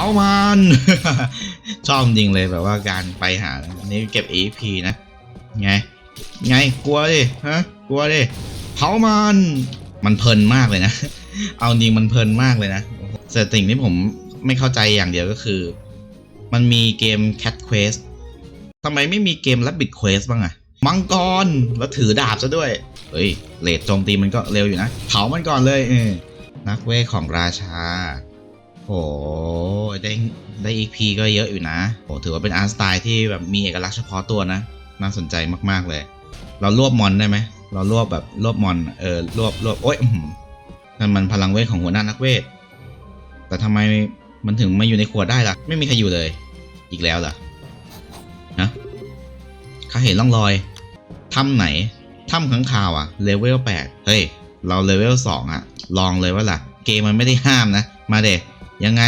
ามันชอบจริงเลยแบบว่าการไปหาอันนี้เก็บ EP นะ ไง ไงกลัวดิฮะกลัวดิเผามันมันเพลินมากเลยนะ เอาจริงมันเพลินมากเลยนะแต่สิ่งที่ผมไม่เข้าใจอย่างเดียวก็คือ มันมีเกม Cat Quest ทำไมไม่มีเกม Rabbit Quest บ้างอะมังกรแล้วถือดาบซะด้วย เฮ้ยเลดโจมตีมันก็เร็วอยู่นะ เผามันก่อนเลยเออนักเวทของราชาโอ้ ได้ได้ EP ก็เยอะอยู่นะโอ้ถือว่าเป็นอาร์ตสไตล์ที่แบบมีเอกลักษณ์เฉพาะตัวนะ น่าสนใจมากๆเลย เรารวบมอนได้ไหมเรารวบแบบรวบมอนเออรวบรวบโอ๊ยนั่นมันพลังเวทของหัวหน้านักเวท แต่ทำไมมันถึงมาอยู่ในขวดได้ล่ะ ไม่มีใครอยู่เลย อีกแล้วเหรอนะข้าเห็นร่องรอยถ้ำไหนถ้ำข้างคาวอะเลเวลแปดเฮ้ย เราเลเวลสองอะลองเลยว่าล่ะ เกมมันไม่ได้ห้ามนะ มาเดยังไง